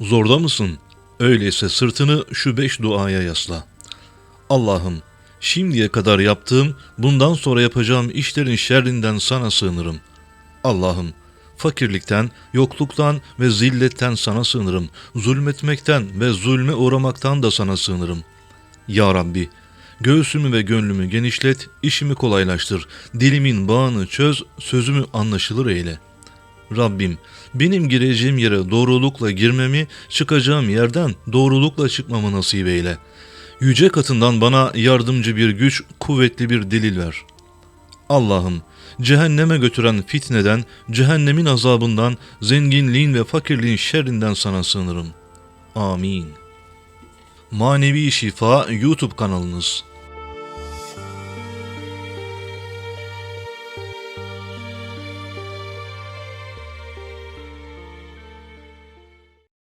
Zorda mısın? Öyleyse sırtını şu beş duaya yasla. Allah'ım, şimdiye kadar yaptığım, bundan sonra yapacağım işlerin şerrinden sana sığınırım. Allah'ım, fakirlikten, yokluktan ve zilletten sana sığınırım. Zulmetmekten ve zulme uğramaktan da sana sığınırım. Ya Rabbi, göğsümü ve gönlümü genişlet, işimi kolaylaştır. Dilimin bağını çöz, sözümü anlaşılır eyle. Rabbim, benim gireceğim yere doğrulukla girmemi, çıkacağım yerden doğrulukla çıkmamı nasip eyle. Yüce katından bana yardımcı bir güç, kuvvetli bir delil ver. Allah'ım, cehenneme götüren fitneden, cehennemin azabından, zenginliğin ve fakirliğin şerrinden sana sığınırım. Amin. Manevi Şifa YouTube kanalınız.